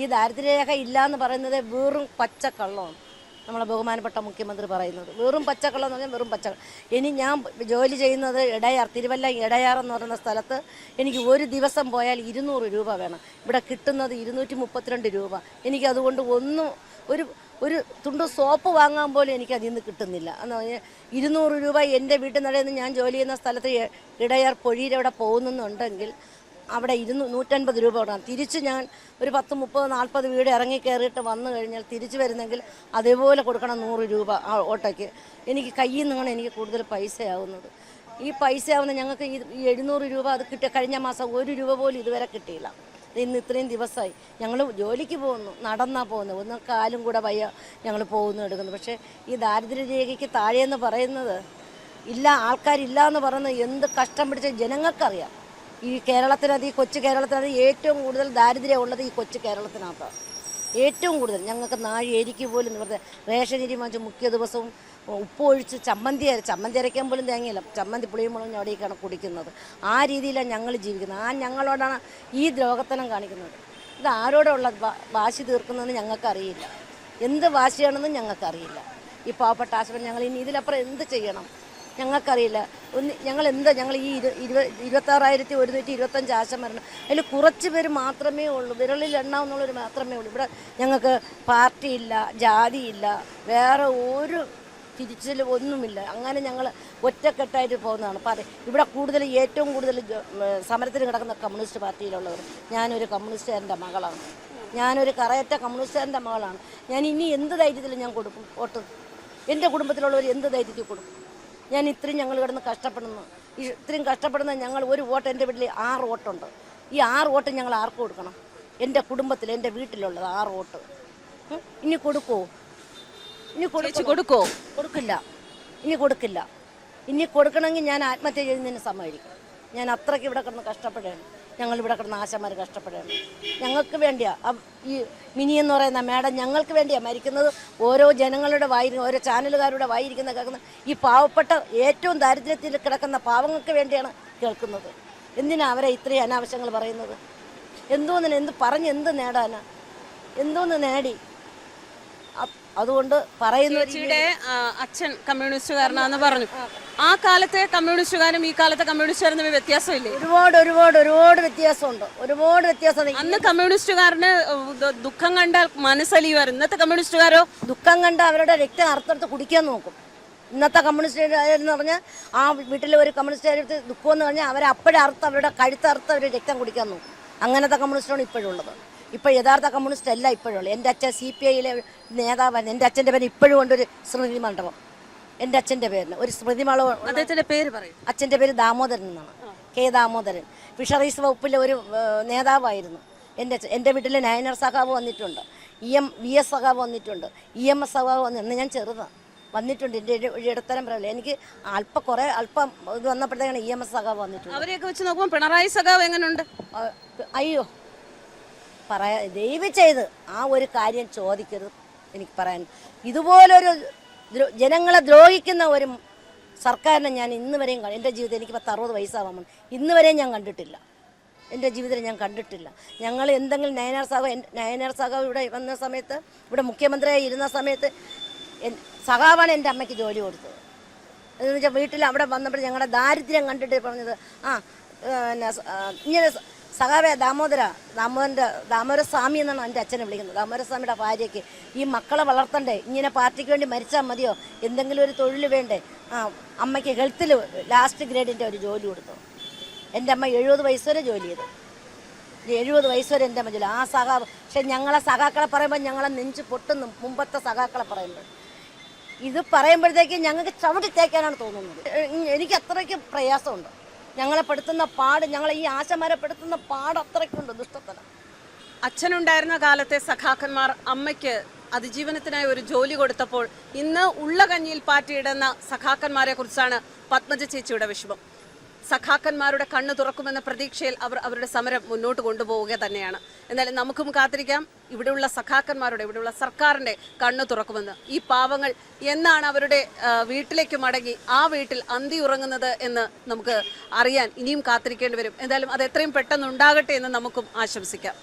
ഈ ദാരിദ്ര്യരേഖ ഇല്ല എന്ന് പറയുന്നത് വെറും പച്ചക്കള്ളമാണ്. നമ്മളെ ബഹുമാനപ്പെട്ട മുഖ്യമന്ത്രി പറയുന്നത്. വെറും പച്ചക്കള്ളം എന്ന് പറഞ്ഞാൽ വെറും പച്ചക്കള്ളം. ഇനി ഞാൻ ജോലി ചെയ്യുന്നത് ഇടയാർ തിരുവല്ല ഇടയാർ എന്ന് പറയുന്ന സ്ഥലത്ത് എനിക്ക് ഒരു ദിവസം പോയാൽ ഇരുന്നൂറ് രൂപ വേണം. ഇവിടെ കിട്ടുന്നത് ഇരുന്നൂറ്റി മുപ്പത്തിരണ്ട് രൂപ. എനിക്ക് അതുകൊണ്ട് ഒന്നും ഒരു ഒരു തുണ്ട് സോപ്പ് വാങ്ങാൻ പോലും എനിക്ക് അതിൽ നിന്ന് കിട്ടുന്നില്ല. എന്ന് പറഞ്ഞാൽ ഇരുന്നൂറ് രൂപ എന്റെ വീട്ടിൽ നിന്ന് ഞാൻ ജോലി ചെയ്യുന്ന സ്ഥലത്ത് ഇടയാർ പൊഴിയിലവിടെ പോകുന്നുണ്ടെങ്കിൽ അവിടെ ഇരുന്നൂ നൂറ്റൻപത് രൂപ കൊടുക്കണം തിരിച്ച് ഞാൻ ഒരു പത്ത് മുപ്പത് നാൽപ്പത് വീട് ഇറങ്ങി കയറിയിട്ട് വന്നു കഴിഞ്ഞാൽ തിരിച്ച് വരുന്നെങ്കിൽ അതേപോലെ കൊടുക്കണം നൂറ് രൂപ ആ ഓട്ടോയ്ക്ക്. എനിക്ക് കയ്യിൽ നിന്നാണ് എനിക്ക് കൂടുതൽ പൈസയാവുന്നത്. ഈ പൈസയാവുന്ന ഞങ്ങൾക്ക് ഈ എഴുന്നൂറ് രൂപ അത് കിട്ടിയ കഴിഞ്ഞ മാസം ഒരു രൂപ പോലും ഇതുവരെ കിട്ടിയില്ല. ഇന്ന് ഇത്രയും ദിവസമായി. ഞങ്ങൾ ജോലിക്ക് പോകുന്നു നടന്നാ പോകുന്നത്. ഒന്ന് കാലും കൂടെ വയ്യ ഞങ്ങൾ പോകുന്നു എടുക്കുന്നു പക്ഷേ ഈ ദാരിദ്ര്യരേഖയ്ക്ക് താഴെയെന്ന് പറയുന്നത് ഇല്ല ആൾക്കാരില്ല എന്ന് പറയുന്നത് എന്ത് കഷ്ടം പിടിച്ച ജനങ്ങൾക്കറിയാം. ഈ കേരളത്തിനകത്ത് ഈ കൊച്ചു കേരളത്തിനകത്ത് ഏറ്റവും കൂടുതൽ ദാരിദ്ര്യം ഉള്ളത് ഈ കൊച്ചു കേരളത്തിനകത്താണ് ഏറ്റവും കൂടുതൽ. ഞങ്ങൾക്ക് നാഴി എരിക്ക് പോലും വെറുതെ റേഷൻ അരി വാങ്ങിച്ച് മുഖ്യ ദിവസവും ഉപ്പ് ഒഴിച്ച് ചമ്മന്തി അര ചമ്മന്തി അരയ്ക്കാൻ പോലും തേങ്ങയില്ല. ചമ്മന്തി പുളിയും മുളകും അവിടേക്കാണ് കുടിക്കുന്നത്. ആ രീതിയിലാണ് ഞങ്ങൾ ജീവിക്കുന്നത്. ആ ഞങ്ങളോടാണ് ഈ ദ്രോഹത്തനം കാണിക്കുന്നത്. ഇത് ആരോടുള്ള വാശി തീർക്കുന്നതെന്ന് ഞങ്ങൾക്കറിയില്ല. എന്ത് വാശിയാണെന്ന് ഞങ്ങൾക്കറിയില്ല. ഈ പാവപ്പെട്ട ആശുപത്രി ഞങ്ങൾ ഇനി ഇതിലപ്പുറം എന്ത് ചെയ്യണം? ഞങ്ങൾക്കറിയില്ല. ഒന്ന് ഞങ്ങൾ എന്താ ഞങ്ങൾ ഈ ഇരു ഇരുപ ഇരുപത്താറായിരത്തി ഒരുന്നൂറ്റി ഇരുപത്തഞ്ച് ആശമാരുണ്ട് അതിൽ കുറച്ച് പേര് മാത്രമേ ഉള്ളൂ. വിരളിൽ എണ്ണാവുന്നുള്ളവർ മാത്രമേ ഉള്ളൂ. ഇവിടെ ഞങ്ങൾക്ക് പാർട്ടിയില്ല ജാതിയില്ല വേറെ ഒരു തിരിച്ചിൽ ഒന്നുമില്ല. അങ്ങനെ ഞങ്ങൾ ഒറ്റക്കെട്ടായിട്ട് പോകുന്നതാണ്. പറയും ഇവിടെ കൂടുതൽ ഏറ്റവും കൂടുതൽ സമരത്തിന് കിടക്കുന്ന കമ്മ്യൂണിസ്റ്റ് പാർട്ടിയിലുള്ളവർ. ഞാനൊരു കമ്മ്യൂണിസ്റ്റുകാരന്റെ മകളാണ്. ഞാനൊരു കറയറ്റ കമ്മ്യൂണിസ്റ്റുകാരന്റെ മകളാണ്. ഞാൻ ഇനി എന്ത് ധൈര്യത്തിൽ ഞാൻ കൊടുക്കും? വോട്ട് എന്റെ കുടുംബത്തിലുള്ളവർ എന്ത് ധൈര്യത്തിൽ കൊടുക്കും? ഞാൻ ഇത്രയും ഞങ്ങൾ കിടന്ന് കഷ്ടപ്പെടുന്നു. ഇത്രയും കഷ്ടപ്പെടുന്ന ഞങ്ങൾ ഒരു വോട്ട് എന്റെ വീട്ടിൽ ആറ് വോട്ടുണ്ട്. ഈ ആറ് വോട്ട് ഞങ്ങൾ ആർക്ക് കൊടുക്കണം? എന്റെ കുടുംബത്തിൽ എന്റെ വീട്ടിലുള്ളത് ആറ് വോട്ട്. ഇനി കൊടുക്കുമോ ഇനി കൊടുക്ക കൊടുക്കോ കൊടുക്കോ കൊടുക്കില്ല. ഇനി കൊടുക്കില്ല. ഇനി കൊടുക്കണമെങ്കിൽ ഞാൻ ആത്മഹത്യ ചെയ്യുന്നതിന് സമ്മതിക്കും. ഞാൻ അത്രയ്ക്ക് ഇവിടെ കിടന്ന് കഷ്ടപ്പെടുകയാണ്. ഞങ്ങൾ ഇവിടെ കിടന്ന് ആശമാർ കഷ്ടപ്പെടുകയാണ്. ഞങ്ങൾക്ക് വേണ്ടിയാ ഈ മിനി എന്ന് പറയുന്ന മേഡം ഞങ്ങൾക്ക് വേണ്ടിയാ മരിക്കുന്നത്. ഓരോ ജനങ്ങളുടെ വായി ഓരോ ചാനലുകാരുടെ വായിരിക്കുന്ന കേൾക്കുന്ന ഈ പാവപ്പെട്ട ഏറ്റവും ദാരിദ്ര്യത്തിൽ കിടക്കുന്ന പാവങ്ങൾക്ക് വേണ്ടിയാണ് കേൾക്കുന്നത്. എന്തിനാ അവരെ ഇത്രയും അനാവശ്യങ്ങൾ പറയുന്നത്? എന്തോന്നിന് എന്ത് പറഞ്ഞ് എന്ത് നേടാനാ? എന്തോന്ന് നേടി? അതുകൊണ്ട് പറയുന്ന ചേച്ചിയുടെ അച്ഛൻ കമ്മ്യൂണിസ്റ്റുകാരനാന്ന് പറഞ്ഞു. ആ കാലത്തെ കമ്മ്യൂണിസ്റ്റുകാരും ഈ കാലത്തെ കമ്മ്യൂണിസ്റ്റുകാരും തമ്മിൽ വ്യത്യാസമില്ലേ? ഒരുപാട് ഒരുപാട് ഒരുപാട് വ്യത്യാസമുണ്ട്. ഒരുപാട് വ്യത്യാസം അന്ന് കമ്മ്യൂണിസ്റ്റുകാരന് ദുഃഖം കണ്ടാൽ മനസ്സലിയുമായിരുന്നു. ഇന്നത്തെ കമ്മ്യൂണിസ്റ്റുകാരോ? ദുഃഖം കണ്ട് അവരുടെ രക്തം അറുത്തെടുത്ത് കുടിക്കാൻ നോക്കും. ഇന്നത്തെ കമ്മ്യൂണിസ്റ്റ് എന്ന് പറഞ്ഞാൽ ആ വീട്ടിലെ ഒരു കമ്മ്യൂണിസ്റ്റ് ദുഃഖം എന്ന് പറഞ്ഞാൽ അവരെ അപ്പോഴർത്ത് അവരുടെ കഴുത്തറുത്ത് അവർ രക്തം കുടിക്കാൻ നോക്കും. അങ്ങനത്തെ കമ്മ്യൂണിസ്റ്റാണ് ഇപ്പോഴും ഉള്ളത്. ഇപ്പോൾ യഥാർത്ഥ കമ്മ്യൂണിസ്റ്റ് അല്ല ഇപ്പോഴുള്ളൂ എന്റെ അച്ഛൻ സി പി ഐയിലെ നേതാവാണ്. എന്റെ അച്ഛന്റെ പേര് ഇപ്പോഴും കൊണ്ട് ഒരു സ്മൃതി മണ്ഡപം. എന്റെ അച്ഛന്റെ പേരിന് ഒരു സ്മൃതി മണ്ഡപം പേര് പറയും. അച്ഛന്റെ പേര് ദാമോദരൻ എന്നാണ്. കെ ദാമോദരൻ. ഫിഷറീസ് വകുപ്പിലെ ഒരു നേതാവായിരുന്നു. എന്റെ അച്ഛൻ എന്റെ വീട്ടിലെ നയനർ സഖാവ് വന്നിട്ടുണ്ട്. ഇ എം വി എസ് സഖാവ് വന്നിട്ടുണ്ട്. ഇ എം എസ് സഖാവ് വന്നു ഇന്ന് ഞാൻ ചെറുതാണ് വന്നിട്ടുണ്ട്. എന്റെ ഒരു ഇടത്തരം പറയില്ല എനിക്ക് അല്പ കുറേ അല്പം ഇത് വന്നപ്പോഴത്തേക്കാണ് ഇ എം എസ് സഖാവ് വന്നിട്ടുണ്ട് അവരെയൊക്കെ വെച്ച് നോക്കുമ്പോൾ പിണറായി സഖാവ് എങ്ങനെയുണ്ട് അയ്യോ. പറയാ ദൈവം ചെയ്ത് ആ ഒരു കാര്യം ചോദിക്കരുത് എനിക്ക് പറയാൻ. ഇതുപോലൊരു ജനങ്ങളെ ദ്രോഹിക്കുന്ന ഒരു സർക്കാരിനെ ഞാൻ ഇന്ന് വരെയും എന്റെ ജീവിതത്തിൽ എനിക്ക് പത്ത് അറുപത് വയസ്സാവാൻ ഇന്ന് വരെയും ഞാൻ കണ്ടിട്ടില്ല. എന്റെ ജീവിതത്തിൽ ഞാൻ കണ്ടിട്ടില്ല. ഞങ്ങൾ എന്തെങ്കിലും നയനാർ സാഹബ് നയനാർ സാഹബ് ഇവിടെ വന്ന സമയത്ത് ഇവിടെ മുഖ്യമന്ത്രിയായി ഇരുന്ന സമയത്ത് സഖാവാണ് എന്റെ അമ്മയ്ക്ക് ജോലി കൊടുത്തത്. എന്ന് വെച്ചാൽ വീട്ടിൽ അവിടെ വന്നപ്പോൾ ഞങ്ങളുടെ ദാരിദ്ര്യം കണ്ടിട്ട് പറഞ്ഞത് ആ പിന്നെ ഇങ്ങനെ സ- സഖാവേ ദാമോദര ദാമോദരന്റെ ദാമോദരസ്വാമി എന്നാണ് എന്റെ അച്ഛനെ വിളിക്കുന്നത്. ദാമോദരസ്വാമിയുടെ ഭാര്യയ്ക്ക് ഈ മക്കളെ വളർത്തണ്ടേ? ഇങ്ങനെ പാർട്ടിക്ക് വേണ്ടി മരിച്ചാൽ മതിയോ? എന്തെങ്കിലും ഒരു തൊഴിൽ വേണ്ടേ? ആ അമ്മയ്ക്ക് ഹെൽത്തിൽ ലാസ്റ്റ് ഗ്രേഡിന്റെ ഒരു ജോലി കൊടുത്തു? എന്റെ അമ്മ എഴുപത് വയസ്സ് വരെ ജോലി ചെയ്തു. എഴുപത് വയസ്സ് വരെ എന്റെ അമ്മ ജോലി. ആ സഹാ പക്ഷെ ഞങ്ങളെ സഹാക്കളെ പറയുമ്പോൾ ഞങ്ങളെ നെഞ്ച് പൊട്ടുന്നു മുമ്പത്തെ സഹാക്കളെ പറയുമ്പോൾ ഇത് പറയുമ്പോഴത്തേക്ക് ഞങ്ങൾക്ക് ചവിട്ടി തേക്കാനാണ് തോന്നുന്നത്. എനിക്ക് അത്രയ്ക്ക് പ്രയാസമുണ്ട്. ഞങ്ങളെ പെടുത്തുന്ന പാട് ഞങ്ങളെ ഈ ആശമാരെ പെടുത്തുന്ന പാട് അത്രയ്ക്കുണ്ട് ദുഷ്ടത്തനം അച്ഛനുണ്ടായിരുന്ന കാലത്തെ സഖാക്കന്മാർ അമ്മയ്ക്ക് അതിജീവനത്തിനായി ഒരു ജോലി കൊടുത്തപ്പോൾ ഇന്ന് ഉള്ള കഞ്ഞിയിൽ പാറ്റിയിടുന്ന സഖാക്കന്മാരെ കുറിച്ചാണ് പത്മജ ചേച്ചിയുടെ വിഷമം. സഖാക്കന്മാരുടെ കണ്ണ് തുറക്കുമെന്ന പ്രതീക്ഷയിൽ അവർ അവരുടെ സമരം മുന്നോട്ട് കൊണ്ടുപോവുക തന്നെയാണ്. എന്നാലും നമുക്കും കാത്തിരിക്കാം. ഇവിടെയുള്ള സഖാക്കന്മാരുടെ ഇവിടെയുള്ള സർക്കാരിന്റെ കണ്ണ് തുറക്കുമെന്ന്. ഈ പാവങ്ങൾ എന്നാണ് അവരുടെ വീട്ടിലേക്ക് മടങ്ങി ആ വീട്ടിൽ അന്തി ഉറങ്ങുന്നത് എന്ന് നമുക്ക് അറിയാൻ ഇനിയും കാത്തിരിക്കേണ്ടി വരും. എന്തായാലും അത് എത്രയും പെട്ടെന്ന് ഉണ്ടാകട്ടെ എന്ന് നമുക്കും ആശംസിക്കാം.